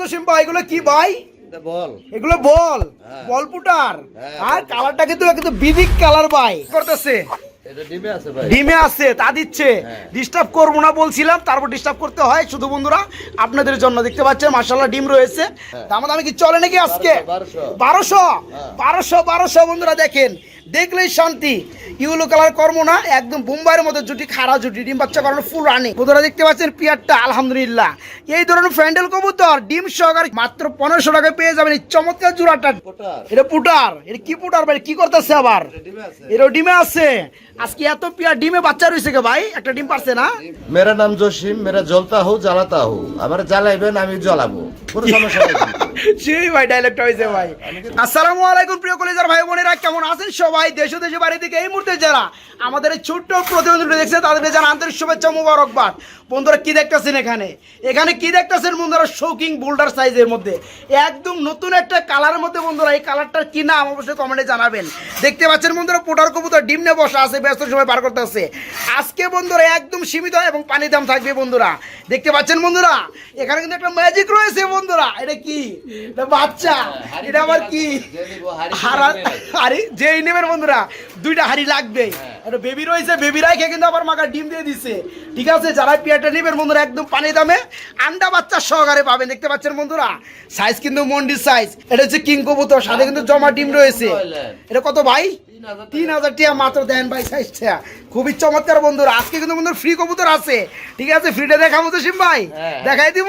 জসিম ভাই এগুলো কি ভাই বল। এগুলো বল। হ্যাঁ। বল পুটার। হ্যাঁ, আর কালারটা কিন্তু কিন্তু বিদিক কালার ভাই করতেছে? ডিমে আছে তা দিচ্ছে। হ্যাঁ। ডিস্টার্ব করব না বলছিলাম তারপর ডিস্টার্ব করতে হয়। শুধু বন্ধুরা আপনাদের জন্য দেখতে পাচ্ছেন মার্শাল্লাহ ডিম রয়েছে। হ্যাঁ। দাম দামে কি চলে নাকি আজকে? বারোশো, বারোশো? হ্যাঁ। বারোশো বারোশো বন্ধুরা দেখেন। দেখলেই শান্তি। ইউলো কালার কর্ম না একদম বোম্বাইয়ের মতো জুটি খাড়া জুটি ডিম বাচ্চা করানো ফুল রানি বন্ধুরা দেখতে পাচ্ছেন পিয়ারটা আলহামদুলিল্লাহ। এই ধরনের ফ্যান্ডেল কবুতর ডিম সহকারে মাত্র পনেরোশো টাকায় পেয়ে যাবেন এই চমৎকার জোড়াটা। এটা পুটার এটা কি পুটার ভাই? কি করতেছে আবার? এটা ডিমে আছে। আছে। আজকে এত পিয়া ডিমে বাচ্চা রয়েছে কে ভাই? একটা ডিম পারছে না? মেরা নাম জসিম মেরা জ্বলতা হো জ্বালাতা হো আমার জ্বালাইবেন আমি জ্বলাবো। কোনো সমস্যা নেই। সেই ভাই ডায়লগটা হয়েছে ভাই। আসসালামু আলাইকুম প্রিয় কলেজার ভাই বোনেরা কেমন আছেন সবাই? দেশ দেশে বাড়ি থেকে এই মুহূর্তে যারা আমাদের এই ছোট্ট প্রতিবেদনটা দেখছে তাদেরকে জানা আন্তরিক শুভেচ্ছা মুবারকবাদ। বন্ধুরা কি দেখতেছেন এখানে? এখানে কি দেখতেছেন বন্ধুরা? শৌকিং বোল্ডার সাইজের মধ্যে। একদম নতুন একটা কালারের মধ্যে বন্ধুরা এই কালারটার কি নাম অবশ্যই কমেন্টে জানাবেন। দেখতে পাচ্ছেন বন্ধুরা পোটার কবুতর ডিম নিয়ে বসা আছে ব্যস্ত সময় পার করতে আছে। আজকে বন্ধুরা একদম সীমিত এবং পানির দাম থাকবে বন্ধুরা। দেখতে পাচ্ছেন বন্ধুরা এখানে কিন্তু একটা ম্যাজিক রয়েছে বন্ধুরা। এটা কি? বাচ্চা এটা আবার কি? হারা হাড়ি যেই নেবেন বন্ধুরা দুইটা হাড়ি লাগবে। একটা বেবি রয়েছে বেবি রাইখে কিন্তু আবার মাকা ডিম দিয়ে দিছে। ঠিক আছে যারা পেয়ারটা নেবেন বন্ধুরা একদম পানি দামে আন্ডা বাচ্চা সহকারে পাবেন দেখতে পাচ্ছেন বন্ধুরা? সাইজ কিন্তু মন্ডির সাইজ এটা হচ্ছে কিং কবুতর সাথে কিন্তু জমা ডিম রয়েছে। এটা কত ভাই? তিন হাজার টাকা মাত্র দেন ভাই সাইজটা খুবই চমৎকার বন্ধুরা। আজকে কিন্তু বন্ধুরা ফ্রি কবুতর আছে। ঠিক আছে? ফ্রিটা দেখাবো তো সিম ভাই। হ্যাঁ। দেখাই দিব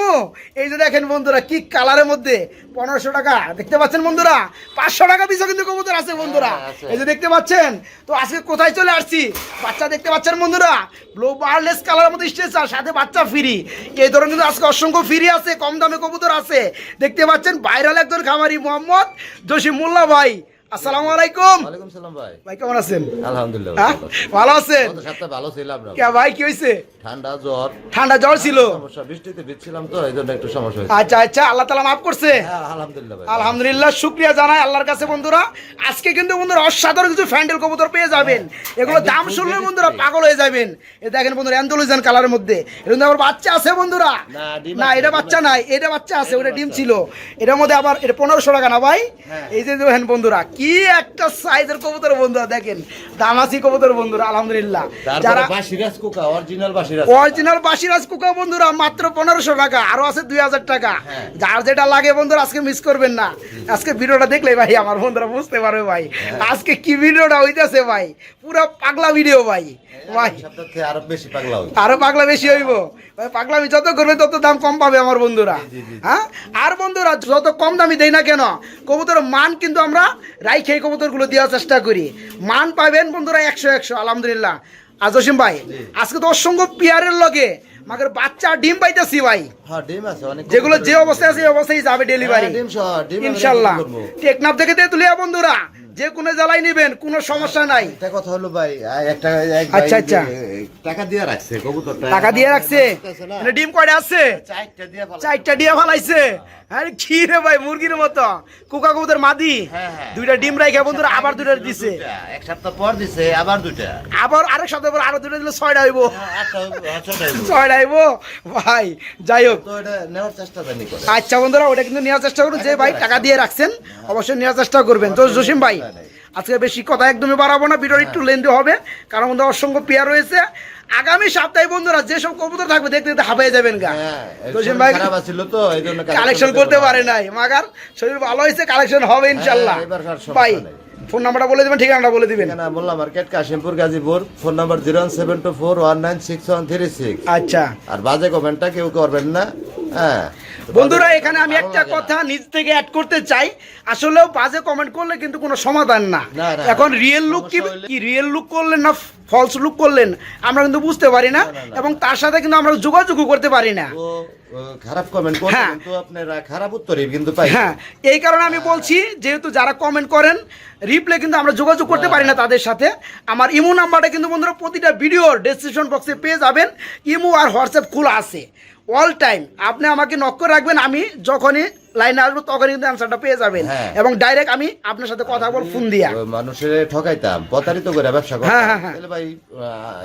এই যে দেখেন বন্ধুরা কি কালারের মধ্যে? পনেরোশো টাকা। দেখতে পাচ্ছেন বন্ধুরা? পাঁচশো টাকা পিছু কিন্তু কবুতর আছে বন্ধুরা। হ্যাঁ, এই যে দেখতে পাচ্ছেন? তো আজকে কোথায় চলে আসছি? বাচ্চা দেখতে পাচ্ছেন বন্ধুরা? ব্লু বারলেস কালারের মধ্যে স্ট্রেচার সাথে বাচ্চা ফ্রি এই ধরনের কিন্তু আজকে অসংখ্য ফ্রি আছে কম দামে কবুতর আছে। দেখতে পাচ্ছেন ভাইরাল একজন খামারি মোহাম্মদ জসিম মোল্লা ভাই। আসসালামু আলাইকুম। ওয়ালাইকুম সালাম ভাই। ভাই কেমন আছেন? আলহামদুলিল্লাহ হ্যাঁ? ভালো আছেন? গত সপ্তাহে ভালো ছিলাম না কে ভাই কি হয়েছে ঠান্ডা জ্বর। ঠান্ডা জ্বর ছিল? সমস্যা বৃষ্টিতে ভিজছিলাম তো এই একটু সমস্যা হয়েছে। আচ্ছা আচ্ছা আল্লাহ তালা মাফ করছে। হ্যাঁ আলহামদুলিল্লাহ ভাই আলহামদুলিল্লাহ শুক্রিয়া জানাই আল্লাহর কাছে বন্ধুরা। আজকে কিন্তু বন্ধুরা অসাধারণ কিছু ফ্যান্ডেল কবুতর পেয়ে যাবেন। এগুলো দাম শুনলে বন্ধুরা পাগল হয়ে যাবেন। এ দেখেন বন্ধুরা কালারের মধ্যে। এর মধ্যে আবার বাচ্চা আছে বন্ধুরা। না, এটা বাচ্চা নাই এটা বাচ্চা আছে ওটা ডিম ছিল। এটার মধ্যে আবার এটা পনেরোশো টাকা না ভাই? হ্যাঁ। এই যে দেখেন বন্ধুরা কি একটা সাইজের কবুতর বন্ধুরা দেখেন। দামাসি কবুতর বন্ধুরা আলহামদুলিল্লাহ। যারা বাসিরাজ কুকা অরিজিনাল বাসিরাজ অরিজিনাল বাসিরাজ কুকা বন্ধুরা মাত্র পনেরোশো টাকা আরও আছে দুই হাজার টাকা। হ্যাঁ। যার যেটা লাগে বন্ধুরা আজকে মিস করবেন না। আজকে ভিডিওটা দেখলে ভাই আমার বন্ধুরা বুঝতে পারবে ভাই। হ্যাঁ। আজকে কি ভিডিওটা হইতেছে ভাই? পুরো পাগলা ভিডিও ভাই। ভাই। আরও বেশি পাগলা হই আরও পাগলা বেশি হইব। ভাই পাগলামি যত করবে তত দাম কম পাবে আমার বন্ধুরা। হ্যাঁ? আর বন্ধুরা যত কম দামি দেই না কেন কবুতরের মান কিন্তু আমরা রাইখে কবুতরগুলো দেওয়ার চেষ্টা করি। মান পাবেন বন্ধুরা একশো একশো আলহামদুলিল্লাহ। আজ জসিম ভাই আজকে তো অসংখ্য পিয়ারের লগে মাগের বাচ্চা ডিম পাইতেছি ভাই। হ্যাঁ ডিম আছে অনেক যেগুলো যে অবস্থায় আছে এই অবস্থায় যাবে ডেলিভারি হ্যাঁ, ডিম সহ, টেকনাফ থেকে দিয়ে তুলিয়া বন্ধুরা যে কোনো জ্বালাই নেবেন কোনো সমস্যা নাই। কথা হলো ভাই একটা আচ্ছা, আচ্ছা। টাকা দিয়ে রাখছে কবুতরটা। টাকা দিয়ে রাখছে? না। ডিম কয়টা আছে? চারটা দিয়ে ভালো চারটা ফালাইছে? আরে কি রে ভাই মুরগির মতো। কুকা কবুতর মাদি? হ্যাঁ, হ্যাঁ। দুইটা ডিম রাইখা বন্ধুরা আবার দুইটা দিছে এক সপ্তাহ পর দিছে আবার দুইটা। আবার আরেক সপ্তাহ পর আরও দুইটা দিলে ছয়টা হইব। হ্যাঁ, হ্যাঁ, ছয়টা হইবো। ছয়টা হইব? ভাই যাই হোক। আচ্ছা বন্ধুরা ওটা কিন্তু নেওয়ার চেষ্টা করুন। যে ভাই টাকা দিয়ে রাখছেন অবশ্যই নেওয়ার চেষ্টা করবেন। তো জসিম ভাই আজকে বেশি কথা একদমই বাড়াবো না ভিডিও একটু লেন্দি হবে। কারণ বন্ধু অসংখ্য পেয়ার রয়েছে। আগামী সপ্তাহে বন্ধুরা যেসব কবুতর থাকবে দেখতে দেখতে হাঁপাই যাবেন গা। হ্যাঁ, জসিম ভাই কালেকশন করতে পারে নাই। মাগার শরীর ভালো হয়েছে কালেকশন হবে ইনশাল্লাহ। হ্যাঁ, সমস্যা ভাই। ফোন নাম্বারটা বলে দেবেন ঠিকানাটা বলে দিবেন। না বললাম market Kashimpur Gazipur. Phone number zero seven two four one nine six one three six. আচ্ছা। আর বাজে কমেন্টটা কেউ করবেন না। হ্যাঁ। বন্ধুরা এখানে আমি একটা কথা নিজ থেকে অ্যাড করতে চাই। আসলেও বাজে কমেন্ট করলে কিন্তু কোনো সমাধান না। এখন রিয়েল লুক কি কি রিয়েল লুক করলেন না ফলস লুক করলেন আমরা কিন্তু বুঝতে পারি না। এবং তার সাথে কিন্তু আমরা যোগাযোগও করতে পারি না। খারাপ কমেন্ট করলে হ্যাঁ। কিন্তু আপনারা খারাপ উত্তরই কিন্তু পাই হ্যাঁ এই কারণে আমি বলছি যেহেতু যারা কমেন্ট করেন রিপ্লে কিন্তু আমরা যোগাযোগ করতে পারি না তাদের সাথে। আমার ইমো নাম্বারটা কিন্তু বন্ধুরা প্রতিটা ভিডিওর ডেসক্রিপশন বক্সে পেয়ে যাবেন। ইমো আর হোয়াটসঅ্যাপ খোলা আছে। অল টাইম আপনি আমাকে নক করে রাখবেন আমি যখনই লাইনে আসব কিন্তু অ্যান্সারটা পেয়ে যাবেন। হ্যাঁ। এবং ডাইরেক্ট আমি আপনার সাথে কথা বল ফোন দিয়া। মানুষের ঠকাইতাম প্রতারিত করে ব্যবসা করতাম। হ্যাঁ, হ্যাঁ, হ্যাঁ। ভাই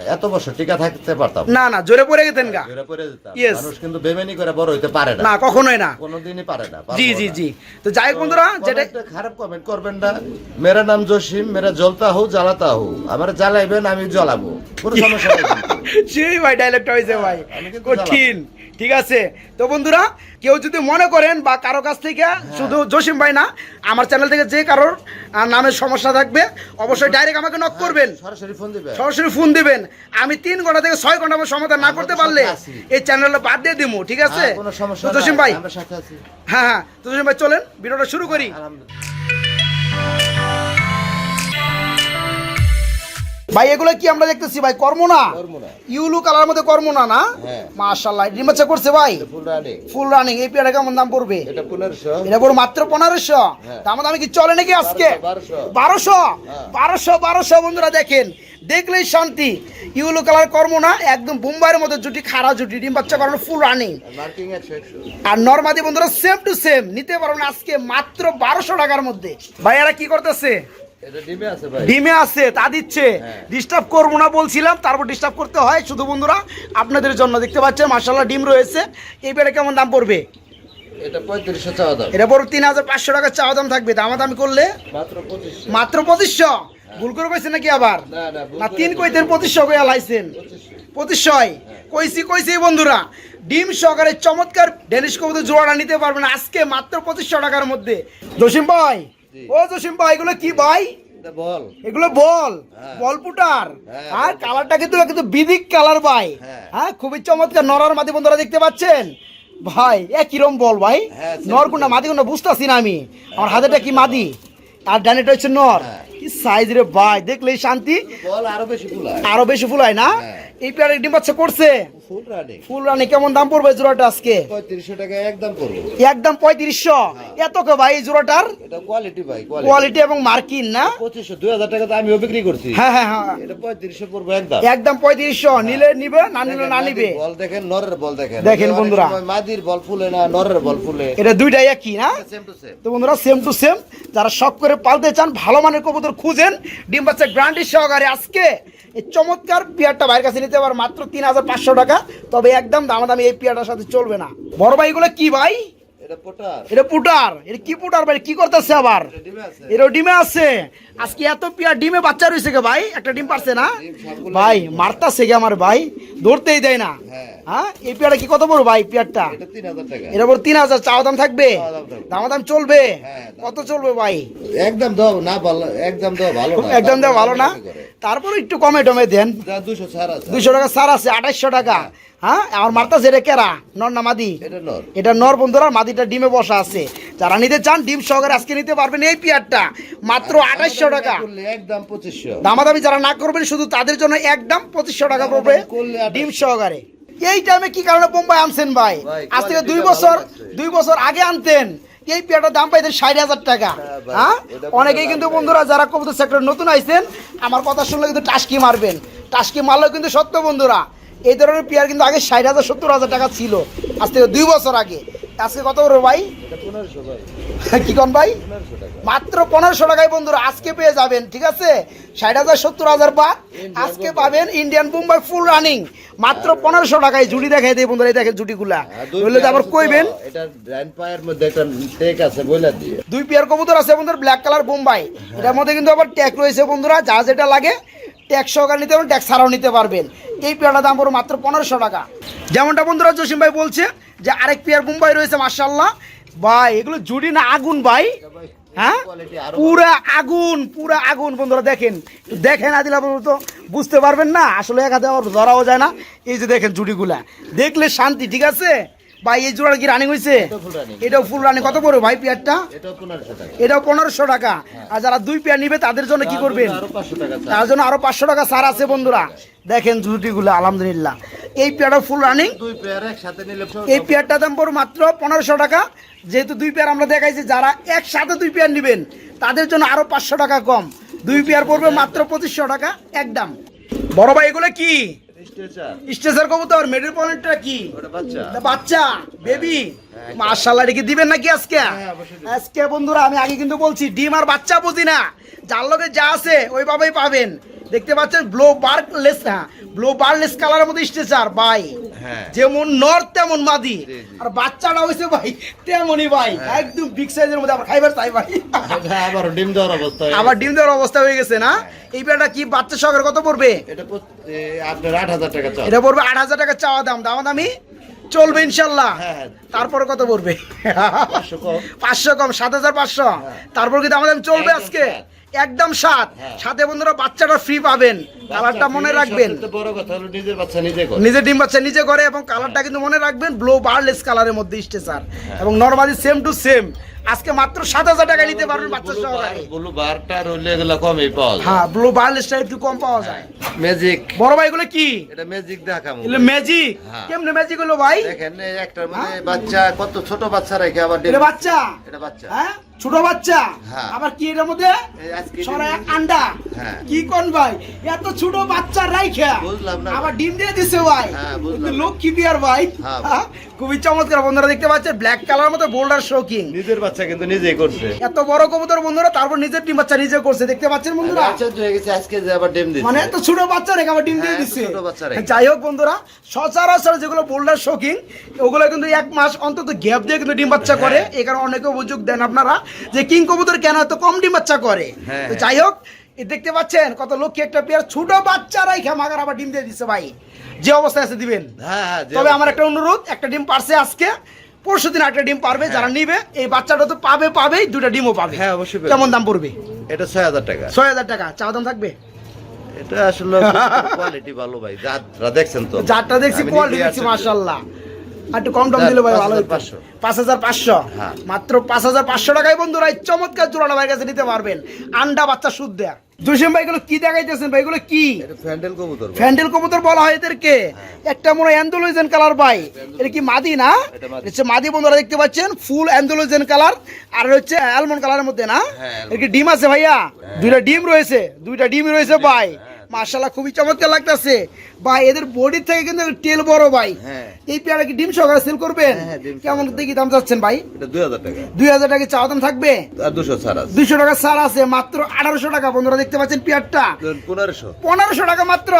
এত বছর টিকা থাকতে পারতাম। না না জোরে পড়ে গেতেন গা। ঘুরে পড়ে যেতাম। মানুষ কিন্তু বেমেনি করে বড় হইতে পারে না। না কখনোই না। কোনোদিনই পারে না জি জি জি। তো যাই বন্ধুরা যেটা খারাপ কমেন্ট করবেন না। মেরা নাম জসিম মেরা জ্বলতা হো জ্বালাতা হো আমার জ্বালাইবেন আমি জ্বলাবো। কোনো সমস্যা নেই সেই ভাই হয়েছে ভাই। কঠিন ঠিক আছে? তো বন্ধুরা কেউ যদি মনে করেন বা কারও কাছ থেকে শুধু জসিম ভাই না আমার চ্যানেল থেকে যে কারোর নামের সমস্যা থাকবে অবশ্যই ডাইরেক্ট আমাকে নক করবেন। সরাসরি ফোন দিবে সরাসরি ফোন দিবেন। আমি তিন ঘণ্টা থেকে ছয় ঘণ্টা আমার সমাধান না করতে পারলে এই চ্যানেলটা বাদ দিয়ে দিবো ঠিক আছে? হ্যাঁ, জসিম ভাই। হ্যাঁ হ্যাঁ জসিম ভাই চলেন ভিডিওটা শুরু করি। ভাই এগুলো কি আমরা দেখতেছি ভাই? কর্ম না? ইউলু কালার মধ্যে কর্ম না না? হ্যাঁ। মাশাআল্লাহ রিমাচা করছে ভাই? ফুল রানিং এই পেয়ারা কেমন দাম পড়বে? এটা পড়বে মাত্র পনেরোশো। হ্যাঁ। দাম দামি কি চলে নাকি আজকে? বারোশো। বারোশো। হ্যাঁ। বারোশো বারোশো বন্ধুরা দেখেন। দেখলেই শান্তি। ইউলো কালার কর্ম না একদম মুম্বাইয়ের মতো জুটি খাড়া জুটি ডিম বাচ্চা করানো ফুল রানিং আর নর্মাদি বন্ধুরা সেম টু সেম নিতে পারবেন আজকে মাত্র বারোশো টাকার মধ্যে। ভাই এরা কি করতেছে? ডিমে আছে তা দিচ্ছে। হ্যাঁ। ডিস্টার্ব করব না বলছিলাম তারপর ডিস্টার্ব করতে হয়। শুধু বন্ধুরা আপনাদের জন্য দেখতে পাচ্ছেন মার্শাল্লাহ ডিম রয়েছে। এই পেয়ারা কেমন দাম পড়বে? এটা দাম। পড়বে তিন হাজার পাঁচশো টাকা চাওয়া দাম থাকবে। দামাদামি করলে? মাত্র পঁচিশশো। ভুল করে কইছেন নাকি আবার? না তিন কইতেন পঁচিশশো কইয়া লাইছেন। পঁচিশশো। কইছি কইছি বন্ধুরা ডিম সহকারে চমৎকার ডেনিশ কবুতর জোড়াটা নিতে পারবেন আজকে মাত্র পঁচিশশো টাকার মধ্যে। জসিম ভাই। ও জসিম ভাই এগুলো কি ভাই? এটা বল। এগুলো বল। হ্যাঁ। বল পুটার। হ্যাঁ, আর কালারটা কিন্তু কিন্তু বিদিক কালার ভাই। হ্যাঁ। খুবই চমৎকার। নরার মাদি বন্ধুরা দেখতে পাচ্ছেন? ভাই এ কিরম বল ভাই? same নর কোনটা মাদি কোনটা বুঝতেছি না আমি। আমার হাতেটা কি মাদি? আর ডানেটা হচ্ছে নর। কি সাইজ রে ভাই দেখলেই শান্তি। বল আরও বেশি ফুলায়। আরও বেশি ফুলায় না। এই পেয়ারে ডিম বাচ্চা করছে। ফুল রানিং ফুল রানি কেমন দাম পড়বে জোড়াটা আজকে? পঁয়ত্রিশশো টাকা একদম করব একদম পঁয়ত্রিশশো? এত কে ভাই জোড়াটার? এটা কোয়ালিটি ভাই কোয়ালিটি কোয়ালিটি এবং মার্কিন না? পঁচিশশো দুই হাজার টাকা তো আমিও বিক্রি করছি। হ্যাঁ হ্যাঁ হ্যাঁ। এটা পঁয়ত্রিশশো পড়ব একদম একদম পঁয়ত্রিশশো। নিলে নিবে না নিলে না নিবে? বল দেখেন নরের বল দেখেন। দেখেন বন্ধুরা। মাদির বল ফুলে না নরের বল ফুলে। এটা দুইটাই একই না? সেম টু সেম তো বন্ধুরা সেম টু সেম যারা শখ করে পালতে চান ভালো মানের কবুতর খুঁজেন। ডিম বাচ্চা গ্রান্টি সহকারে আজকে এই চমৎকার পেয়ারটা বাইরের কাছে নিতে পারে, মাত্র তিন হাজার পাঁচশো টাকা। তবে একদম দামাদামি এই পেয়ারটার সাথে চলবে না। বড় ভাই, এগুলো কি ভাই? এটা পুটার। এটা কি পুটার ভাই? কি করতেছে আবার? এটা ডিমে আছে। এরও ডিমে আছে। আজকে এত পেয়ার ডিমে বাচ্চা রয়েছে গে ভাই? একটা ডিম পারছে না? ভাই মারতাছে গে আমার ভাই? ধরতেই দেয় না। হ্যাঁ। হ্যাঁ? এই পেয়ারটা কি কত বড় ভাই পেয়ারটা? এটা তিন হাজার চাওয়া দাম থাকবে? দাম চলবে? হ্যাঁ, কত চলবে ভাই? একদম দাও না ভালো একদম দাও ভালো না। একদম দেওয়া ভালো না? তারপরে একটু কমে টমে দেন দুশো টাকা সার আছে আঠাইশশো টাকা। হ্যাঁ? আমার মারতা কেরা? নর না মাদি? এটা নর। বন্ধুরা মাদিটা ডিমে বসা আছে। যারা নিতে চান ডিম সহকারে আজকে নিতে পারবেন এই পেয়ারটা। মাত্র আঠাইশশো টাকা একদম পঁচিশশো। দামাদামি যারা না করবেন শুধু তাদের জন্য একদম পঁচিশশো টাকা পড়বে আঠাশশো। ডিম সহকারে। এই টাইমে কি কারণে বোম্বাই আনছেন ভাই? আজ থেকে দুই বছর দুই বছর আগে আনতেন। এই পেয়ারটার দাম পাইতেন ষাট হাজার টাকা। হ্যাঁ হ্যাঁ? অনেকেই কিন্তু বন্ধুরা যারা কবুতর সেক্টর নতুন আইছেন আমার কথা শুনলে কিন্তু টাস্কি মারবেন। টাস্কি মারলেও কিন্তু সত্য বন্ধুরা। এই ধরনের পেয়ার কিন্তু আগে ষাট হাজার সত্তর হাজার টাকা ছিল। আজ থেকে দুই বছর আগে। আজকে কত বড় ভাই? কি কন ভাই? মাত্র পনেরোশো টাকায় বন্ধুরা আজকে পেয়ে যাবেন ঠিক আছে? ষাট হাজার সত্তর হাজার বা আজকে পাবেন ইন্ডিয়ান মুম্বাই ফুল রানিং মাত্র পনেরোশো টাকায় জুটি দেখাই দেয় বন্ধুরা এই দেখেন জুটিগুলা বললে তো আবার কইবেন। দুই পেয়ার কবুতর আছে বন্ধুরা ব্ল্যাক কালার বোম্বাই এটার মধ্যে কিন্তু আবার ট্যাগ রয়েছে বন্ধুরা যা যেটা লাগে। ট্যাগ সহকারে নিতে পারবেন ট্যাক্স ছাড়াও নিতে পারবেন। এই পেয়ারটার দাম পড়ো মাত্র পনেরোশো টাকা। যেমনটা বন্ধুরা জসিম ভাই বলছে যে আরেক পেয়ার মুম্বাই রয়েছে মার্শাল্লাহ ভাই, এগুলো জুড়ি না আগুন ভাই? হ্যাঁ? পুরা আগুন পুরা আগুন। বন্ধুরা দেখেন দেখেন আদিলা তো বুঝতে পারবেন না। আসলে এক আবার ধরাও যায় না। এই যে দেখেন জুটিগুলা দেখলে শান্তি, ঠিক আছে? ভাই এই জোড়া কি রানিং হয়েছে এটাও ফুল রানিং কত পড়বে ভাই পেয়ারটা? এটাও পনেরোশো টাকা। টাকা। আর যারা দুই পেয়ার নিবে তাদের জন্য কি করবেন। তার জন্য আরও পাঁচশো টাকা ছাড় আছে বন্ধুরা। দেখেন জুটিগুলো আলহামদুলিল্লাহ। এই পেয়ারটা ফুল রানিং এই পেয়ারটা দাম পড়বে মাত্র পনেরোশো টাকা। যেহেতু দুই পেয়ার আমরা দেখাইছি যারা একসাথে দুই পেয়ার নেবেন তাদের জন্য আরও পাঁচশো টাকা কম। দুই পেয়ার পড়বে মাত্র পঁচিশশো টাকা একদম। বড় ভাই এগুলো কি? স্টেজের কবুতর মেডেল পয়েন্টটা কি? বাচ্চা। বাচ্চা বেবি। হ্যাঁ। মার্শাল্লাহ রেখে দিবেন নাকি আজকে? হ্যাঁ। আজকে বন্ধুরা আমি আগে কিন্তু বলছি ডিম আর বাচ্চা বুঝি না। যার লগে যা আছে ওইভাবেই পাবেন। দেখতে পাচ্ছেন ব্লো বার্কলেস হ্যাঁ। ব্লো বার্কলেস কালারের মধ্যে স্ট্রেচার ভাই। হ্যাঁ। যেমন নর তেমন মাদি। আর বাচ্চাটা হয়েছে ভাই তেমনই ভাই। একদম বিগ সাইজের মধ্যে আবার খাইবার তাই ভাই। আবার ডিম দেওয়ার অবস্থা হয়ে আবার ডিম দেওয়ার অবস্থা হয়ে গেছে না? এই পেয়ারটা কি বাচ্চা সকের কত পড়বে? এটা আপনার আট হাজার টাকা চাও এটা পড়বে আট হাজার টাকা চাওয়া দাম। দাম দামি চলবে ইনশাল্লাহ। হ্যাঁ, হ্যাঁ। তারপরে কত পড়বে? পাঁচশো কম। সাত হাজার পাঁচশো। তারপর কি দাম দাম চলবে আজকে। একদম সাত। হ্যাঁ। সাথে বন্ধুরা বাচ্চাটা ফ্রি পাবেন। কালারটা মনে রাখবেন। বড় কথা হলো নিজের বাচ্চা নিজে করে। নিজে ডিম বাচ্চা নিজে করে এবং কালারটা কিন্তু মনে রাখবেন ব্লো বার্লেস কালারের মধ্যে স্টেচার হ্যাঁ। এবং নর্মালি সেম টু সেম আজকে মাত্র সাত হাজার টাকা নিতে পারবেন বাচ্চা সহকারে। ব্লু বারটা রইলে এগুলো কমই পাওয়া যায়। হ্যাঁ ব্লো বারলেসটা একটু কম পাওয়া যায়। ম্যাজিক বড় ভাই এগুলো কি? এটা ম্যাজিক এগুলো ম্যাজিক হ্যাঁ। কেমনে ম্যাজিক হলো ভাই? দেখেন একটা মানে বাচ্চা কত ছোট বাচ্চা রেখে আবার এটা বাচ্চা? এটা বাচ্চা। হ্যাঁ ছোট বাচ্চা? হ্যাঁ। আবার কি এটার মধ্যে? আন্ডা। হ্যাঁ। কি কোন ভাই? এত ছোট বাচ্চা রাইখা। বুঝলাম না। আবার ডিম দিয়ে দিছে ভাই। হ্যাঁ, বুঝলাম। লোক কি বিয়ার ভাই। হ্যাঁ। হ্যাঁ, খুবই চমৎকার বন্ধুরা দেখতে পাচ্ছেন ব্ল্যাক কালার মতো বোল্ডার শোকিং নিজের বাচ্চা কিন্তু নিজেই করছে। এত বড় কবুতর বন্ধুরা তারপর নিজের ডিম বাচ্চা নিজে করছে। দেখতে পাচ্ছেন বন্ধুরা? আশ্চর্য হয়ে গেছে আজকে যে আবার ডিম দিচ্ছে। মানে এত ছোট বাচ্চা রেখে আবার ডিম দিয়ে হ্যাঁ, দিচ্ছে। ছোট বাচ্চা রেখে। যাই হোক বন্ধুরা সচরাচর যেগুলো বোল্ডার শোকিং ওগুলো কিন্তু এক মাস অন্তত গ্যাপ দিয়ে কিন্তু ডিম বাচ্চা করে। হ্যাঁ। এই কারণে অনেকে অভিযোগ দেন আপনারা যে কিং কবুতর কেন এত কম ডিম বাচ্চা করে? হ্যাঁ, তো। যাই হোক এ দেখতে পাচ্ছেন কত লক্ষ্য একটা পেয়ার ছোট বাচ্চারাই খামাগার আবার ডিম দিয়ে দিচ্ছে ভাই। যে অবস্থায় আছে দিবেন। হ্যাঁ হ্যাঁ তবে আমার একটা অনুরোধ একটা ডিম পারছে আজকে পরশু দিন একটা ডিম পারবে যারা হ্যাঁ। নিবে এই বাচ্চাটা তো পাবে পাবেই দুটা ডিমও পাবে। হ্যাঁ, অবশ্যই কেমন দাম পড়বে? এটা ছয় হাজার টাকা। ছয় হাজার টাকা চা দাম থাকবে? এটা আসলে কোয়ালিটি ভালো ভাই যাত্রা দেখছেন তো। যারটা দেখছি কোয়ালিটি দেখছি আর একটু কম টম যাক, দিলে ভাই ভালো পাঁচ হাজার পাঁচশো। হ্যাঁ। মাত্র পাঁচ হাজার পাঁচশো টাকায় বন্ধুরা এই চমৎকার জোড়াটা ভাই কাছে নিতে পারবেন। আন্ডা বাচ্চা সুদ দেয়া। জসিম ভাই এগুলো কি দেখাইতেছেন ভাই? এগুলো কি? ফ্যান্ডেল কবুতর ফ্যান্ডেল কবুতর বলা হয় এদেরকে। একটা মনে হয় অ্যান্ডোলোজেন কালার ভাই। এটা কি মাদি না? এটা হচ্ছে মাদি বন্ধুরা দেখতে পাচ্ছেন ফুল অ্যান্ডোলোজেন কালার। আর হচ্ছে অ্যালমন্ড কালারের মধ্যে না? হ্যাঁ, কি ডিম আছে ভাইয়া? দুইটা ডিম রয়েছে দুইটা ডিম রয়েছে ভাই। মার্শাল্লাহ খুবই চমৎকার লাগতেছে। ভাই এদের বডি থেকে কিন্তু টেল বড় ভাই। হ্যাঁ। এই পেয়ারা কি ডিম সহকারে সেল করবেন? হ্যাঁ, হ্যাঁ, কেমন দেখি দাম চাচ্ছেন ভাই? এটা দুই হাজার টাকা। দুই হাজার টাকা চাওয়া দাম থাকবে? আর দুশো টাকা ছাড় আছে মাত্র আঠারোশো টাকা। বন্ধুরা দেখতে পাচ্ছেন পেয়ারটা? পনেরোশো। পনেরোশো টাকা মাত্র?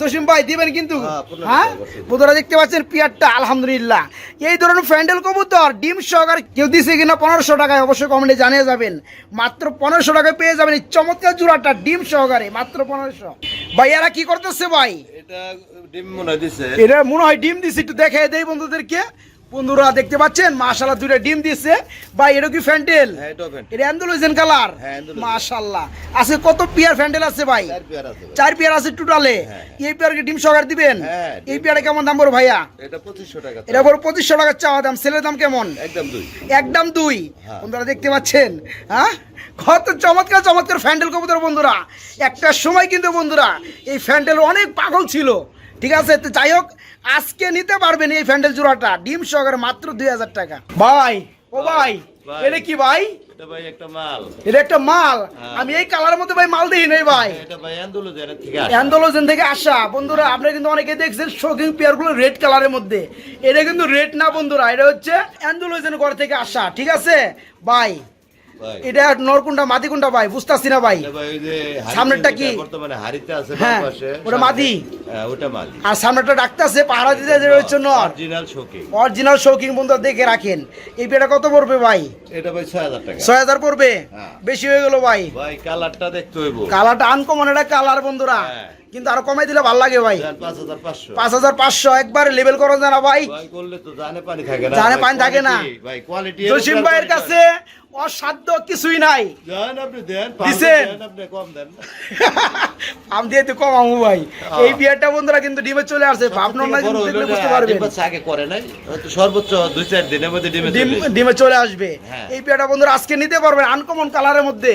জসিম ভাই দিবেন কিন্তু? হ্যাঁ, হ্যাঁ? বন্ধুরা দেখতে পাচ্ছেন পিয়ারটা আলহামদুলিল্লাহ। এই ধরনের ফ্যান্ডেল কবুতর ডিম সহকার কেউ দিছে কিনা পনেরোশো টাকায় অবশ্যই কমেন্টে জানিয়ে যাবেন। মাত্র পনেরোশো টাকায় পেয়ে যাবেন এই চমৎকার জোড়াটা ডিম সহকারে মাত্র পনেরোশো। ভাই এরা কি করতেছে ভাই? এটা ডিম মনে হয় দিছে। এটা মনে হয় ডিম দিছে একটু দেখাই দেই বন্ধুদেরকে। বন্ধুরা দেখতে পাচ্ছেন? মাশাল্লাহ দুইটা ডিম দিচ্ছে ভাই এটা কি ফ্যান্ডেল? হ্যাঁ এটা অ্যান্ডোলোজেন কালার? হ্যাঁ। মাশাল্লাহ আছে কত পিয়ার ফ্যান্ডেল আছে ভাই? চার পেয়ার আছে চার পেয়ার আছে টোটালে। হ্যাঁ। এই পেয়ারকে ডিম সহকার দিবেন? হ্যাঁ। এই পেয়ারে কেমন দাম পড়ো ভাইয়া? এটা পঁচিশশো টাকা এটা পড়ো পঁচিশশো টাকার চাওয়া দাম। সেলের দাম কেমন? একদম দুই। একদম দুই। বন্ধুরা দেখতে পাচ্ছেন? হ্যাঁ? কত চমৎকার চমৎকার ফ্যান্ডেল কবুতর বন্ধুরা। একটা সময় কিন্তু বন্ধুরা এই ফ্যান্ডেল অনেক পাগল ছিল। ঠিক আছে তো যাই হোক আজকে নিতে পারবেন এই ফ্যান্ডেল জোড়াটা ডিম সহকারে মাত্র দুই হাজার টাকা। ভাই ও ভাই। এটা কি ভাই? এটা একটা মাল। হ্যাঁ। আমি এই কালারের মধ্যে ভাই মাল নাই ভাই। অ্যান্ডোলোজেন থেকে আসা। বন্ধুরা আপনারা কিন্তু অনেকে দেখছেন শোকিং পেয়ারগুলো রেড কালারের মধ্যে। এটা কিন্তু রেড না বন্ধুরা এটা হচ্ছে অ্যান্ডোলোজেন ঘর থেকে আসা। ঠিক আছে? এটা নরকুন্ডা মাদিকুন্ডা ভাই বুঝতাছি না ভাই। সামনেরটা কি? বর্তমানে হাড়িতে আছে হ্যাঁ, ওটা মাদি? হ্যাঁ ওটা মাদি। আর সামনেটা ডাকতেছে পাহারা দিতে যে হচ্ছে নর অরিজিনাল শোকে অরিজিনাল শৌকিং বন্ধু দেখে রাখেন। এই পেটা কত পড়বে ভাই? এটা ভাই ছয় হাজার টাকা। ছয় হাজার পড়বে? হ্যাঁ। বেশি হয়ে গেল ভাই। ভাই কালারটা দেখতে হইব। কালারটা আনকমন এটা কালার বন্ধুরা। হ্যাঁ। কিন্তু আরও কমাই দিলে ভালো লাগে ভাই। পাঁচ হাজার পাঁচশো। একবারে লেভেল করা যায় না ভাই। ভাই করলে তো জানে পানি থাকে না। জানে পানি থাকে না। ভাই কোয়ালিটি জসিম ভাইয়ের কাছে অসাধ্য কিছুই নাই। কম আম তো কমামু ভাই। হ্যাঁ। এই বিয়ারটা বন্ধুরা কিন্তু ডিমে চলে আসছে ভাবনা না বড় দেখলে বুঝতে বাচ্চা আগে করে নাই হয়তো সর্বোচ্চ দুই চার দিনের মধ্যে ডিমে ডিমে চলে আসবে। হ্যাঁ। এই পেয়ারটা বন্ধুরা আজকে নিতে পারবেন আনকমন কালারের মধ্যে।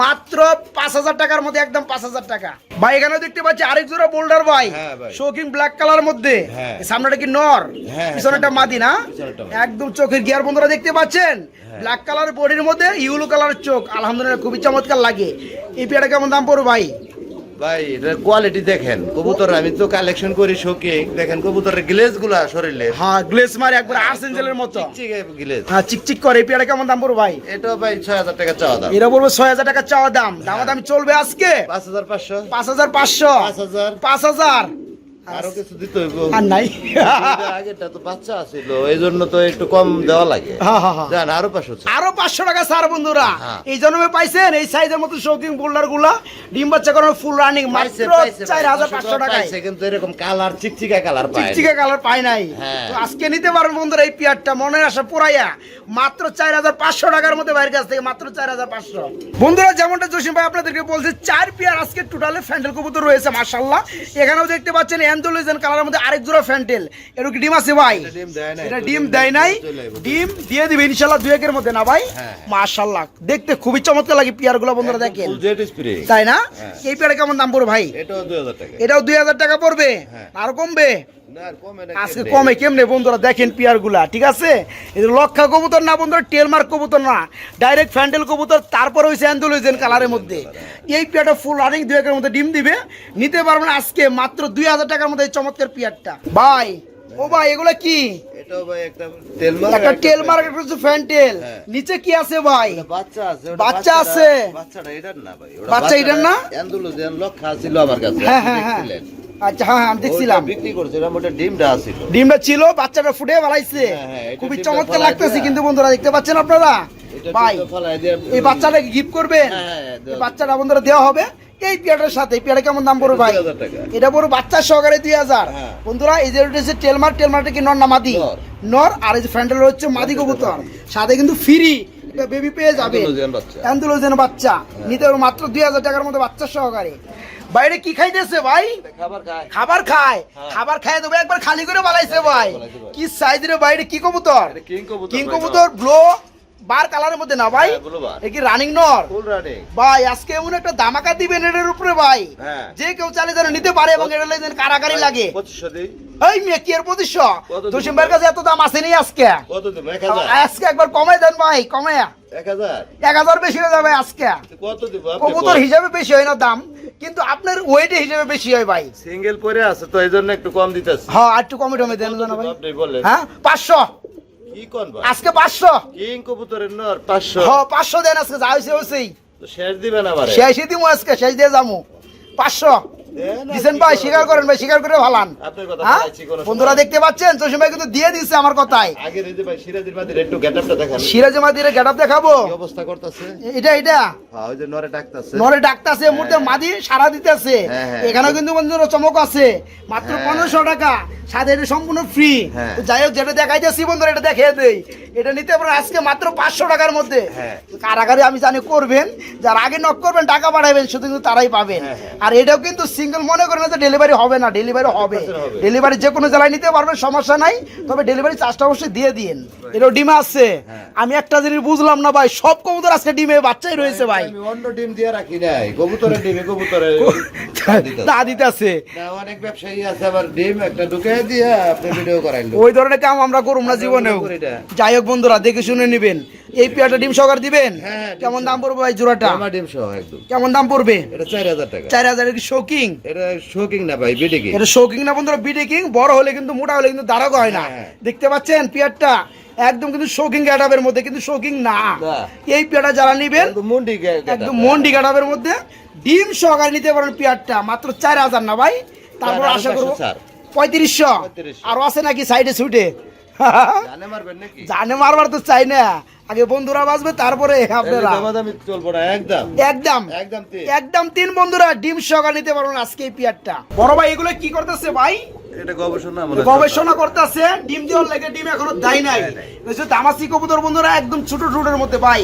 মাত্র পাঁচ হাজার টাকার মধ্যে একদম পাঁচ হাজার টাকা। ভাই এখানে দেখতে পাচ্ছি আরেক জোড়া বোল্ডার ভাই। হ্যাঁ ভাই। শোকিং ব্ল্যাক কালার মধ্যে। হ্যাঁ। এই সামনেটা কি নর? পিছনেটা মাদি না? একদম চোখের গিয়ার বন্ধুরা দেখতে পাচ্ছেন। ব্ল্যাক কালার বডির মধ্যে ইউলো কালার চোখ আলহামদুলিল্লাহ খুবই চমৎকার লাগে। এই পেয়ারটা কেমন দাম পড়বে ভাই? ভাই এটা কোয়ালিটি দেখেন। কবুতর আমি তো কালেকশন করি শোকে দেখেন কবুতরের গ্লেজগুলা শরীরে। হ্যাঁ গ্লেস মারে একবার আর্সেঞ্জেলের মতো। গ্লেজ হ্যাঁ চিকচিক করে। এই পেয়ারা কেমন দাম পড়বে ভাই? এটা ভাই ছয় হাজার টাকা চাওয়া দাম। এটা বলব ছয় হাজার টাকা চাওয়া দাম। দামা দামি চলবে আজকে? পাঁচ হাজার পাঁচশো। পাঁচ হাজার পাঁচশো। পাঁচ হাজার। পাঁচ হাজার। আরও কিছু দিতে হইব। আর নাই। এটা তো বাচ্চা আছিল এই জন্য তো একটু কম দেওয়া লাগে। জান আরও পাঁচশো আরও পাঁচশো টাকা স্যার বন্ধুরা। এই জন্মে পাইছেন এই সাইজের মতো শৌকিং বোল্ডারগুলা। ডিম বাচ্চা করানো ফুল রানিং মাত্র চার হাজার পাঁচশো টাকা কিন্তু এরকম কালার চিকচিকা কালার পায় চিকচিকা কালার পাই নাই। তো আজকে নিতে পারেন বন্ধুরা এই পিয়ারটা মনের আশা পুরাইয়া। মাত্র চার হাজার পাঁচশো টাকার মধ্যে বাইরের কাছ থেকে মাত্র চার হাজার পাঁচশো। বন্ধুরা যেমনটা জসিম ভাই আপনাদেরকে বলছে চার পিয়ার আজকে টোটালে ফ্যান্ডেল কবুতর রয়েছে মার্শাল্লাহ এখানেও দেখতে পাচ্ছেন কালারের মধ্যে আরেক জোড়া ফ্যান্টেল এর কি ডিম আছে ভাই? এটা ডিম দেয় নাই, ডিম দেয় দিবে ইনশাল্লাহ দুই একের মধ্যে না ভাই? হ্যাঁ। মার্শাল্লাহ দেখতে খুবই চমৎকার লাগে পিয়ারগুলো বন্ধুরা দেখেন। তাই না? হ্যাঁ। এই পেয়ারে কেমন দাম পড়বে ভাই? এটাও দুই হাজার টাকা। এটাও দুই হাজার টাকা পড়বে? হ্যাঁ। আরও কমবে? আজকে? কমে কেমনে বন্ধুরা দেখেন পিয়ারগুলা ঠিক আছে? লক্ষা কবুতর না বন্ধুরা টেলমার্ক কবুতর না। ডাইরেক্ট ফ্যান্ডেল কবুতর তারপরে হয়েছে অ্যান্ডোলজেন কালারের মধ্যে। এই পিয়ারটা ফুল রানিং দুই একের মধ্যে ডিম দিবে। নিতে পারবেন আজকে মাত্র দুই হাজার টাকার মধ্যে চমৎকার পিয়ারটা। ভাই ও ভাই এগুলো কি? এটাও ভাই একটা তেলমার একটা টেলমার্ক একটা হচ্ছে ফ্যান্টেল হ্যাঁ। নিচে কি আছে ভাই? বাচ্চা আছে বাচ্চা আছে? বাচ্চাটা এটার না ভাই বাচ্চা এটার না? অ্যান্ডালুজিয়ান লক্ষা ছিল আমার কাছে হ্যাঁ হ্যাঁ হ্যাঁ। আচ্ছা হ্যাঁ হ্যাঁ আমি দেখছিলাম। ওইটা বিক্রি করছিলাম ওটা ডিমটা ছিল বাচ্চাটা ফুটে বাড়াইছে হ্যাঁ, হ্যাঁ, খুবই চমৎকার লাগতেছে কিন্তু বন্ধুরা দেখতে পাচ্ছেন আপনারা? ভাই এই বাচ্চাটাকে গিফট করবেন? হ্যাঁ, বাচ্চাটা বন্ধুরা দেওয়া হবে। এই পেয়ারটার সাথে এই পেয়ারটা কেমন দাম পড়বে ভাই? এটা পড়বে সহকারে দুই হাজার। হ্যাঁ। বন্ধুরা এই যে টেলমার টেলমারটা কি নর না মাদি? নর। আর এই যে ফ্যান্ডেল হচ্ছে মাদি কবুতর। সাথে কিন্তু ফ্রি বেবি পেয়ে যাবে। বাচ্চা। নিতে হবে মাত্র দুই হাজার টাকার বাচ্চার সহকারে। বাইরে কি খাইতেছে ভাই? খাবার খায়। খাবার খায়। হ্যাঁ। দেবো একবার খালি করে বালাইছে ভাই। কি ভাই। রে বাইরে কি কবুতর কিং কবুতর ব্লো। বার কালারের মধ্যে না ভাই? হ্যাঁ। এ কি রানিং নর? ভাই আজকে এমন একটা ধামাকা দিবেন এটার উপরে ভাই। হ্যাঁ। যে কেউ চালে যেন নিতে পারে এবং এটা যেন কারাগারি লাগে। এই মেয়ে কি এর পঁচিশশো? কত ভাইয়ের কাছে এত দাম আসেনি আজকে। এক হাজার। আজকে একবার কমাই দেন ভাই কমে এক হাজার। বেশি হয়ে যাবে আজকে। কবুতর হিসাবে বেশি হয় না দাম কিন্তু আপনার ওয়েট হিসাবে বেশি হয় ভাই। সিঙ্গেল পরে আছে তো এই জন্য একটু কম দিতেছে। হ্যাঁ আর একটু কমে টমে দেন ভাই। হ্যাঁ পাঁচশো। আজকে 500 কিং কবুতরের নর 500 হ্যাঁ 500 দেন আজকে যা শেষ দিবেন আবার শেষই দিব আজকে শেষ দিয়ে যাব পাঁচশো। দিচ্ছেন ভাই স্বীকার করেন ভাই স্বীকার করে ভালান। হ্যাঁ? বন্ধুরা দেখতে পাচ্ছেন ভাই কিন্তু দিয়ে দিচ্ছে আমার কথায়। সিরাজের গেট আপ দেখাবো? অবস্থা করতেছে? এটা এটা? সম্পূর্ণ ফ্রি যাই হোক যেটা বন্ধুরা এটা নিতে আজকে মাত্র পাঁচশো টাকার মধ্যে। কারাগারে আমি জানি করবেন যার আগে নক করবেন টাকা পাঠাবেন শুধু কিন্তু তারাই পাবেন। আর এটাও কিন্তু সিঙ্গেল মনে করেন না যে ডেলিভারি হবে না ডেলিভারি হবে। ডেলিভারি যে কোনো জেলায় নিতে পারবেন সমস্যা নাই। তবে ডেলিভারি চার্জটা অবশ্যই দিয়ে দিন এটাও ডিমে আছে। হ্যাঁ। আমি একটা জিনিস বুঝলাম না ভাই সব কবুতর আজকে ডিমে বাচ্চাই রয়েছে ভাই। অন্য ডিম দিয়ে রাখি নাই কবুতরের ডিমে কবুতরের তা দিতেছে। না অনেক ব্যবসায়ী আছে আবার ডিম একটা ঢুকে দিয়ে আপনি ভিডিও করাইলো। ওই ধরনের কাম আমরা করুম না জীবনেও। যাই হোক বন্ধুরা দেখে শুনে নিবেন। এই পেয়ারটা ডিম সহকার দিবেন? হ্যাঁ, কেমন দাম পড়বে ভাই জোড়াটা? আমার ডিম সহ একদম। কেমন দাম পড়বে? এটা চার হাজার টাকা। চার হাজার কি শোকিং এটা শোকিং না ভাই বিডিকি এটা শোকিং না বন্ধুরা বিডি কিং। বড় হলে কিন্তু মোটা হলে কিন্তু দাঁড়াগ হয় না। হ্যাঁ। দেখতে পাচ্ছেন পেয়ারটা? একদম কিন্তু শোকিং গ্যাডাবের মধ্যে কিন্তু শোকিং না। এই পেয়ারটা যারা নিবেন একদম মুন্ডি গে- একদম মন্ডি গ্যাডাবের মধ্যে ডিম সহকারে নিতে পারেন পেয়ারটা। মাত্র চার হাজার না ভাই? তারপর আশা করব। পঁয়ত্রিশশো। 3500 আরও আছে নাকি সাইডে ছুটে জানে মারবার তো চাই না। আগে বন্ধুরা বাঁচবে তারপরে আপনারা। একদম। একদম। একদম তিন। একদম তিন বন্ধুরা ডিম সহকারে নিতে পারবেন আজকে পেয়ারটা। বড় ভাই এগুলো কি করতেছে ভাই? এটা গবেষণা গবেষণা ডিম দেওয়ার লেগে ডিম এখনও দেয় নাই। তামাসি কবুতর বন্ধুরা একদম ছোট ছোটের মধ্যে ভাই।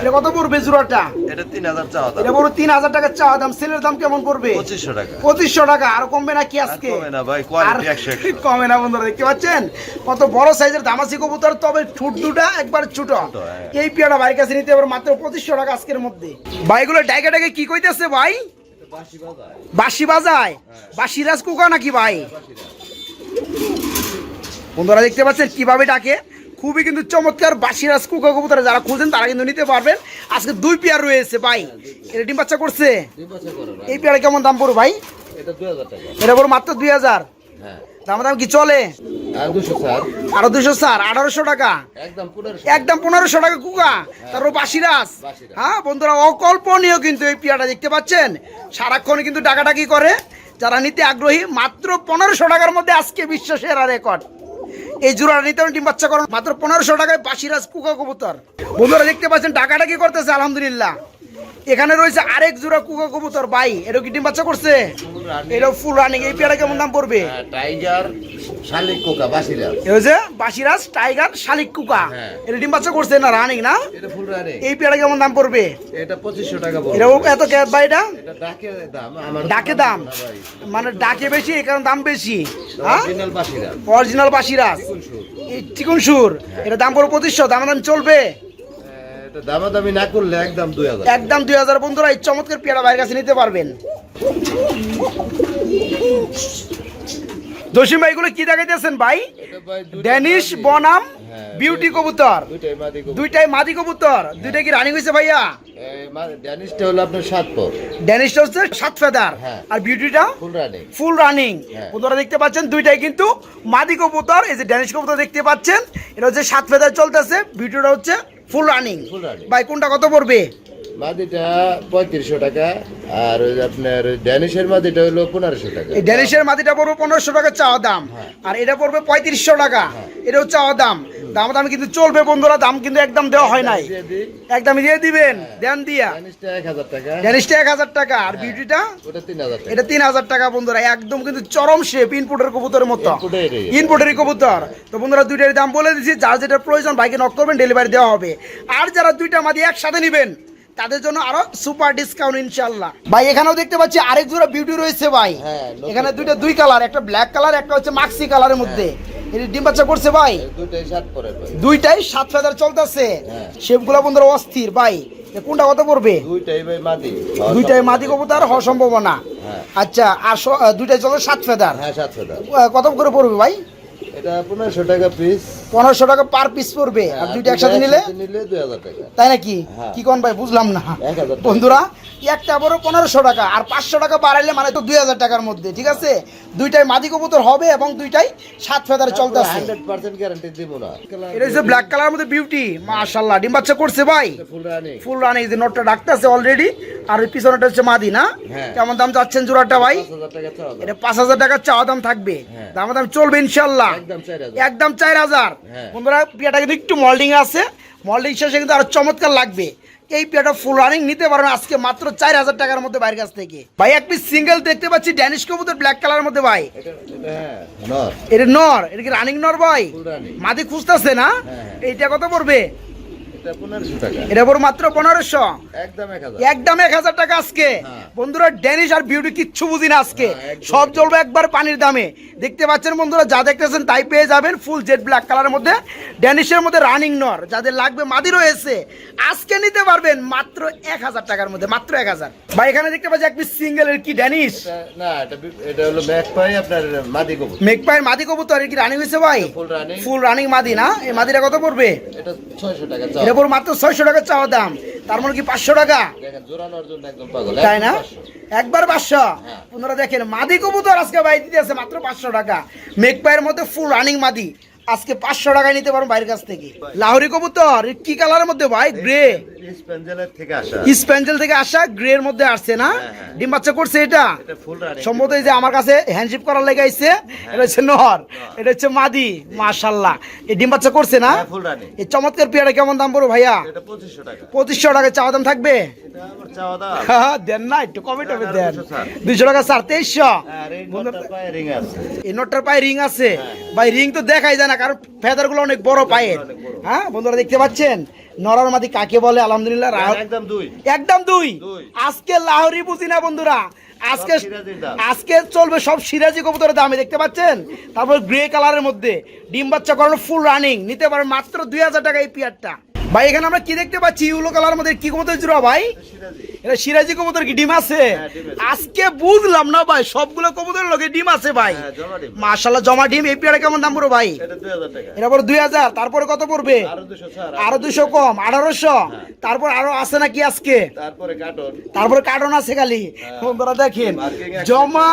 এটা কত পড়বে জোড়াটা? এটা তিন হাজার চাওয়া দাম। এটা বড় তিন হাজার টাকা চাওয়া দাম। সেলের দাম কেমন পড়বে? পঁচিশশো টাকা। পঁচিশশো টাকা। আর কমবে না কি আজকে? আর না ভাই, আর quality একশো একশো। কমে না বন্ধুরা দেখতে পাচ্ছেন? কত বড় সাইজের দামাসি কবুতর তবে ঠুট দুটা একবার ছোট। হ্যাঁ। এই পেয়ারা ভাইয়ের কাছে নিতে পারো মাত্র পঁচিশশো টাকা আজকের মধ্যে। ভাইগুলো ডাইকে ডাইকে কি কইতেছে ভাই? বাসি বাজায় বাসি রাজ কুকা নাকি ভাই? বন্ধুরা দেখতে পাচ্ছেন কীভাবে ডাকে? খুবই কিন্তু চমৎকার বাসিরাজ কুকা কবুতর। যারা খুঁজেন তারা কিন্তু নিতে পারবেন। আজকে দুই পেয়ার রয়েছে ভাই। এটা ডিম বাচ্চা করছে। এই পেয়ারে কেমন দাম পড়ো ভাই? এটা বড় মাত্র দুই হাজার? হ্যাঁ। দাম কি চলে? আর দুশো স্যার। আঠারোশো টাকা। একদম পনেরোশো টাকা। কুকা। তারপর বাসিরাজ। বাসিরাজ। হ্যাঁ বন্ধুরা অকল্পনীয় কিন্তু এই পিয়াটা দেখতে পাচ্ছেন। সারাক্ষণ কিন্তু ডাকাডাকি করে। যারা নিতে আগ্রহী মাত্র পনেরোশো টাকার মধ্যে আজকে বিশ্ব সেরা রেকর্ড। এই জোড়াটা নিতে ডিম বাচ্চা করেন মাত্র পনেরোশো টাকায় বাসিরাজ কুকা কবুতর। বন্ধুরা দেখতে পাচ্ছেন ডাকাডাকি করতেছে আলহামদুলিল্লাহ। এখানে রয়েছে আরেক জোড়া কুকা কবুতর ভাই এটা কি ডিম বাচ্চা করছে? এটা ফুল রানিং এই পেয়ারা কেমন দাম পড়বে? হ্যাঁ, টাইগার শালিক কোকা বাসিরা এ হচ্ছে বাসিরাজ টাইগার শালিক কুকা। হ্যাঁ। এটা ডিম বাচ্চা করছে না রানিং না? এটা ফুল রানি এই পেয়ারা কেমন দাম পড়বে? এটা পঁচিশশো টাকা পড়বে। এটা এত ক্যাব ভাই এটা? ডাকে দাম আমার ডাকে দাম। মানে ডাকে বেশি এই কারণে দাম বেশি। হ্যাঁ? অরিজিনাল বাসিরা অরিজিনাল বাসিরাজ। এই চিকন সুর এটা দাম পড়বে পঁচিশশো দাম দাম চলবে। দামাদামি না করলে একদম দুই হাজার। একদম দুই হাজার বন্ধুরা, এই চমৎকার পেয়ারা বাইরের কাছে নিতে পারবেন। জসিম ভাই এগুলো কি দেখাইতেছেন ভাই? ড্যানিশ বনাম হ্যাঁ, বিউটি কবুতর। দুইটাই মাদি কবুতর। কবুতর। দুইটাই কি রানিং হয়েছে ভাইয়া? ড্যানিশটা হলো আপনার সাত পর। ড্যানিশটা হচ্ছে সাত ফেদার। হ্যাঁ। আর বিউটিটা ফুল রানি ফুল রানিং হ্যাঁ। বন্ধুরা দেখতে পাচ্ছেন দুইটাই কিন্তু মাদি কবুতর। এই যে ড্যানিশ কবুতর দেখতে পাচ্ছেন এটা হচ্ছে সাত ফেদার চলতেছে ভিডিওটা হচ্ছে ফুল রানিং ভাই কোনটা কত পড়বে? মাদিটা পঁয়ত্রিশশো টাকা আর ওই আপনার ড্যানিশের মাদিটা হলো পনেরোশো টাকা। এই ড্যানিশের মাদিটা পড়বে পনেরোশো টাকা চাওয়া দাম হ্যাঁ। আর এটা পড়বে পঁয়ত্রিশশো টাকা এটা হচ্ছে চাওয়া দাম। দাম দাম কিন্তু চলবে বন্ধুরা দাম কিন্তু একদম দেওয়া হয় নাই। একদম দিয়ে দিবেন দেন দিয়া। ড্যানিশটা এক হাজার টাকা। আর বিউটিটা? এটা তিন হাজার টাকা বন্ধুরা একদম কিন্তু চরম শেপ ইনপুটের কবুতরের মতো। ইনপুটেরই কবুতর। তো বন্ধুরা দুইটার দাম বলে দিচ্ছি যার যেটা প্রয়োজন বাইকে নক করবেন ডেলিভারি দেওয়া হবে। আর যারা দুইটা মাদি একসাথে নেবেন তাদের জন্য আরও সুপার ডিসকাউন্ট ইনশাল্লাহ ভাই এখানেও দেখতে পাচ্ছি আরেক জোড়া বিউটি রয়েছে ভাই। হ্যাঁ, এখানে দুইটা দুই কালার একটা ব্ল্যাক কালার একটা হচ্ছে মাক্সি কালারের মধ্যে। এটা ডিম বাচ্চা করছে ভাই? দুইটাই সাত ফেদার চলতেছে। হ্যাঁ। শেপগুলো বন্ধুরা অস্থির ভাই। কোনটা কত পড়বে? দুইটাই ভাই মাদি। দুইটাই মাদি কবুতর হওয়ার সম্ভাবনা। হ্যাঁ। আচ্ছা আর দুইটাই চলে সাত ফেদার হ্যাঁ কত করে পড়বে ভাই? এটা পনেরোশো টাকা পিস পনেরোশো টাকা পার পিস পড়বে। আর দুইটা একসাথে নিলে? তাই নাকি? হ্যাঁ। কি কোন ভাই বুঝলাম না। বন্ধুরা একটা বড় পনেরোশো টাকা আর পাঁচশো টাকা বাড়াইলে মানে তো দুই হাজার টাকার মধ্যে ঠিক আছে? দুইটাই মাদি কবুতর হবে এবং দুইটাই সাত ফেদার গ্যারান্টি দিব না। এটা হচ্ছে ব্ল্যাক কালার মধ্যে বিউটি মাশাল্লাহ ডিম বাচ্চা করছে ভাই? ফুল রানি যে নোটটা ডাকতেছে অলরেডি আর ওই পিছনেটা হচ্ছে মাদি না? হ্যাঁ। কেমন দাম চাচ্ছেন জোড়াটা ভাই। এটা পাঁচ হাজার টাকার চাওয়া দাম থাকবে। হ্যাঁ। দাম দাম চলবে ইনশাল্লাহ একদম চার হাজার। হ্যাঁ। বন্ধুরা পিয়াটা কিন্তু একটু মল্ডিং আছে। মল্ডিং শেষে কিন্তু আরও চমৎকার লাগবে। এই পিয়াটা ফুল রানিং নিতে পারবেন আজকে মাত্র চার হাজার টাকার মধ্যে বাইরের কাছ থেকে। ভাই এক পিস সিঙ্গেল দেখতে পাচ্ছি ড্যানিশ কবুতর ব্ল্যাক কালার মধ্যে ভাই। এটা এটা হ্যাঁ নর। এটা কি রানিং নর ভাই? মাদি খুঁজতেছে না? হ্যাঁ। এইটা কত পড়বে? এটা মাত্র পনেরোশো। একদম এক হাজার। টাকা আজকে। হ্যাঁ। বন্ধুরা ড্যানিশ আর বিউটি কিচ্ছু বুঝি না আজকে। হ্যাঁ, সব চলবে একবার পানির দামে। দেখতে পাচ্ছেন বন্ধুরা যা দেখতেছেন তাই পেয়ে যাবেন ফুল জেড ব্ল্যাক কালারের মধ্যে। ড্যানিশের মধ্যে রানিং নর যাদের লাগবে মাদি রয়েছে। আজকে নিতে পারবেন মাত্র এক হাজার টাকার মধ্যে মাত্র এক হাজার। ভাই এখানে দেখতে পাচ্ছি এক পিস সিঙ্গেলের কি ড্যানিশ না এটা হলো ব্যাক আপনার মাদি কবুতর। মেঘপায়ের মাদি কবুতর কি রানিং হয়েছে ভাই? ফুল রানি ফুল রানিং মাদি না? এই মাদিটা কত পড়বে? এটা ছয়শো টাকা পড়বে মাত্র ছয়শো টাকা চাওয়া দাম। তার মানে কি পাঁচশো টাকা? তাই না? একবার পাঁচশো? ওনারা দেখেন মাদি কবুতর আজকে বাই দিতেছে মাত্র পাঁচশো টাকা। মেঘপায়ের মধ্যে ফুল রানিং মাদি। আজকে পাঁচশো টাকায় নিতে পারো বাইরের কাছ থেকে। লাহোরি কবুতর কি কালারের মধ্যে ভাই? গ্রে স্পেঞ্জেলের থেকে আসা। স্পেঞ্জেল থেকে আসা গ্রের মধ্যে আসছে না? হ্যাঁ, হ্যাঁ। ডিম বাচ্চা করছে এটা? সম্ভবত এই যে আমার কাছে হ্যান্ডশিপ করার লেগে আইছে হ্যাঁ। এটা হচ্ছে নহর এটা হচ্ছে মাদি মাশাল্লাহ। এই ডিম বাচ্চা করছে না? এই চমৎকার পেয়ারা কেমন দাম পড়ো ভাইয়া? পঁচিশশো টাকা। চাওয়া দাম থাকবে? এটা আমার চাওয়া দাম। দেন না একটু কমে টমে দেন। দুইশো টাকা স্যার তেইশশো। এই নটটার পায়ে রিং আছে। ভাই রিং তো দেখাই যায় না কারণ ফেদারগুলো অনেক বড় পায়ের। হ্যাঁ বন্ধুরা দেখতে পাচ্ছেন? নরার মাদি কাকে বলে? আলহামদুলিল্লাহ একদম দুই। একদম দুই। আজকে লাহরি বুঝি না বন্ধুরা। আজকে। আজকে চলবে সব সিরাজি কবুতরের দামে দেখতে পাচ্ছেন? তারপর গ্রে কালারের মধ্যে ডিম বাচ্চা করানো ফুল রানিং নিতে পারেন মাত্র দুই হাজার টাকা এই পিয়ারটা ভাই এখানে আমরা কি দেখতে পাচ্ছি? ইউলো কালার মধ্যে কি কবুতর জোড়া ভাই? এটা সিরাজি কবুতর কি? ডিম আছে? হ্যাঁ। আজকে বুঝলাম না ভাই সবগুলো কবুতরের লগে ডিম আছে ভাই। হ্যাঁ, জমা ডিম। মাশাল্লাহ জমা ডিম। এই পেয়ারা কেমন দাম ভাই? এটা পরে দুই হাজার। তারপরে কত পড়বে? আরও দুশো কম আঠারোশো। তারপর আরও আছে নাকি আজকে? তারপরে কার্টন। আছে খালি। বন্ধুরা দেখেন জমা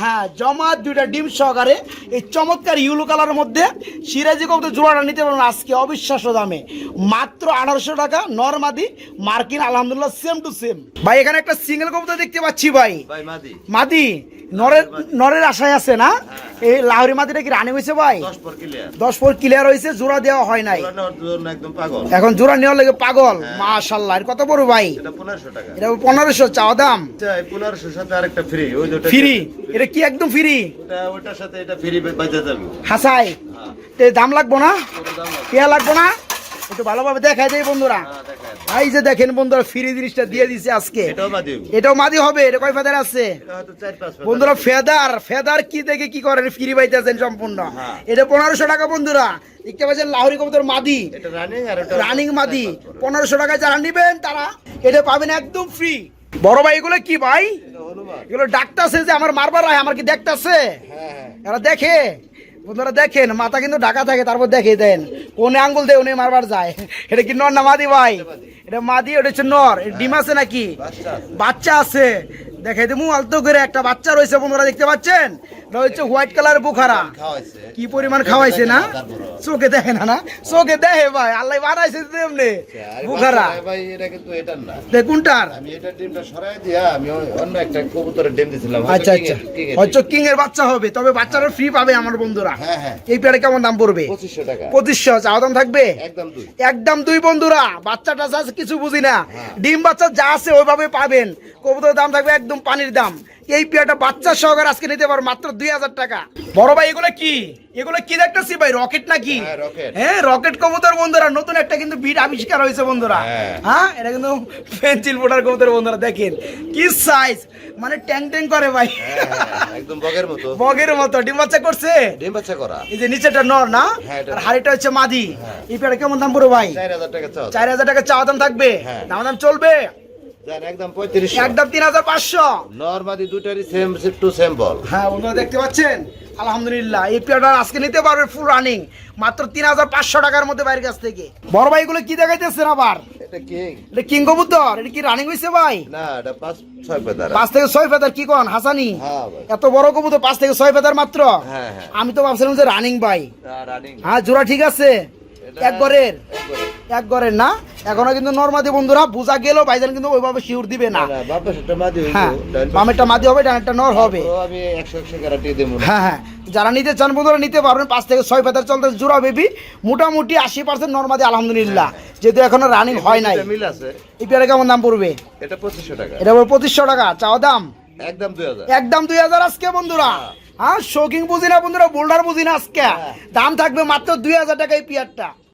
হ্যাঁ জমা দুইটা ডিম সহকারে এই চমৎকার ইউলো কালারের মধ্যে সিরাজি কবুতর জোড়াটা নিতে পারবেন আজকে অবিশ্বাস্য দামে। মাত্র আঠারোশো টাকা নরমাদি মার্কিন আলহামদুলিল্লাহ সেম টু সেম ভাই এখানে একটা সিঙ্গেল কবুতর দেখতে পাচ্ছি ভাই। মাদি। নরের নরের আশায় আছে না? এই লাহরি মাদিটা কি রানি হয়েছে ভাই? দশ পর ক্লিয়ার ফোর ক্লিয়ার হয়েছে জোড়া দেওয়া হয় নাই। এখন জোড়া নেওয়ার লেগে পাগল। মাশাল্লাহ এর কত বড় ভাই? এটা পনেরোশো চাওয়া দাম। ফ্রি ফ্রি এটা কি একদম ফ্রি ওটার সাথে এটা ফ্রি হাসাই। হ্যাঁ। দাম লাগবো না। পেয়া লাগবো না? একটু ভালোভাবে দেখাই দেয় বন্ধুরা। হ্যাঁ ভাই যে দেখেন বন্ধুরা ফ্রি জিনিসটা দিয়ে দিছে আজকে। এটাও মাদি হবে। এটা কয় ফেদার আছে। বন্ধুরা ফেদার ফেদার কি দেখে কি করেন ফ্রি পাইতেছেন সম্পূর্ণ। হ্যাঁ। এটা পনেরোশো টাকা বন্ধুরা। দেখতে পাচ্ছেন লাহরি কবুতর মাদি। রানিং মাদি। পনেরোশো টাকায় যারা নিবেন তারা এটা পাবেন একদম ফ্রি বড় ভাই এগুলো কি ভাই? এগুলো ডাকতেছে যে আমার মারবার আমার কি দেখতাছে? হ্যাঁ। এরা দেখে? বন্ধুরা দেখেন, মাথা কিন্তু ঢাকা থাকে, তারপর দেখে দেন। কোন আঙ্গুল দেয় উনি মারবার যায়। এটা কি নর মাদি ভাই? এটা মাদি ওটা হচ্ছে নর। ডিম আছে নাকি? বাচ্চা আছে। দেখাই দেবো আলতো করে একটা বাচ্চা রয়েছে বন্ধুরা দেখতে পাচ্ছেন? এটা হচ্ছে হোয়াইট কালার বুখারা। কি পরিমাণ খাওয়াইছে না। চোখে দেখে না না? চোখে দেখে ভাই আল্লাহ বানাইছে তো এমনি বুখারা। ভাই এটা কিন্তু এটার না। দেখুনটার আমি এটা ডিমটা সরাই দিয়া আমি অন্য একটা কবুতরের ডিম দিছিলাম। আচ্ছা আচ্ছা। হয়তো কিং এর বাচ্চা হবে তবে বাচ্চারা ফ্রি পাবে আমার বন্ধুরা। হ্যাঁ, হ্যাঁ। এই পেয়ারে কেমন দাম পড়বে? ডিম। পঁচিশশো টাকা। পঁচিশশো চাওয়া দাম থাকবে? একদম দুই। একদম দুই বন্ধুরা। বাচ্চাটা আছে কিছু বুঝি না। হ্যাঁ। ডিম বাচ্চা যা আছে ওইভাবে পাবেন। কবুতরের দাম থাকবে একদম পানির দাম। এই পেয়ারটা বাচ্চা সহকারে আজকে নিতে পারো মাত্র দুই হাজার টাকা। বড় ভাই এগুলো কি? এগুলো কি দেখতেছি ভাই রকেট নাকি? হ্যাঁ, হ্যাঁ রকেট কবুতর বন্ধুরা নতুন একটা কিন্তু বিট আবিষ্কার হয়েছে বন্ধুরা। হ্যাঁ। হ্যাঁ এটা কিন্তু পেন্সিল বোটার কবুতর বন্ধুরা দেখেন। কি সাইজ মানে ট্যাং ট্যাং করে ভাই। হ্যাঁ, একদম বগের মতো। বগের মতো। ডিম বাচ্চা করছে? ডিম বাচ্চা করা। এই যে নিচেটা নর না? আর হাড়িটা হচ্ছে মাদি। এই পেয়ারটা কেমন দাম পড়বে ভাই? চার হাজার টাকা চাও টাকা চাওয়া দাম থাকবে। দাম দাম চলবে? যান একদম পঁয়ত্রিশশো। একদম তিন হাজার দুটারই সেম টু সেম বল হ্যাঁ বন্ধুরা দেখতে পাচ্ছেন? আলহামদুলিল্লাহ এই পেয়ারটা আজকে নিতে পারবে ফুল রানিং মাত্র তিন হাজার পাঁচশো টাকার মধ্যে বাইরের কাছ থেকে। বড় ভাই এগুলো কি দেখাইতেছেন আবার? এটা কিং এটা কিং কবুতর এটা কি রানিং হয়েছে ভাই? না এটা পাঁচ ছয় পেতার পাঁচ থেকে ছয় ফেদার কি কন হাসানি? হ্যাঁ ভাই। এত বড় কবুতর থেকে ছয় ফেদার মাত্র? হ্যাঁ, হ্যাঁ। আমি তো ভাবছিলাম যে রানিং ভাই। রানিং হ্যাঁ জোড়া ঠিক আছে। এক এক না? এখনও কিন্তু নর্মাদি বন্ধুরা বোঝা গেল ভাইজান কিন্তু ওইভাবে শিউর দিবে না। মাদি হ্যাঁ বামেরটা মাদি হবে ডানেরটা নর হবে। হ্যাঁ হ্যাঁ। যারা নিতে চান বন্ধুরা নিতে পারবেন। পাঁচ থেকে ছয় পাতার চলতে জোড়া বেবি মোটামুটি আশি পার্সেন্ট নর্মাদি আলহামদুলিল্লাহ। যেহেতু এখনও রানিং হয় নাই। এই পেয়ারে কেমন দাম পড়বে? এটা পঁচিশশো টাকা। এটা পঁচিশশো টাকা। চাওয়া দাম? একদম দুই হাজার। একদম দুই হাজার আজকে বন্ধুরা। হ্যাঁ শৌকিং বুঝি না বন্ধুরা বোল্ডার বুঝি না আজকে দাম থাকবে মাত্র দুই হাজার টাকা এই পেয়ারটা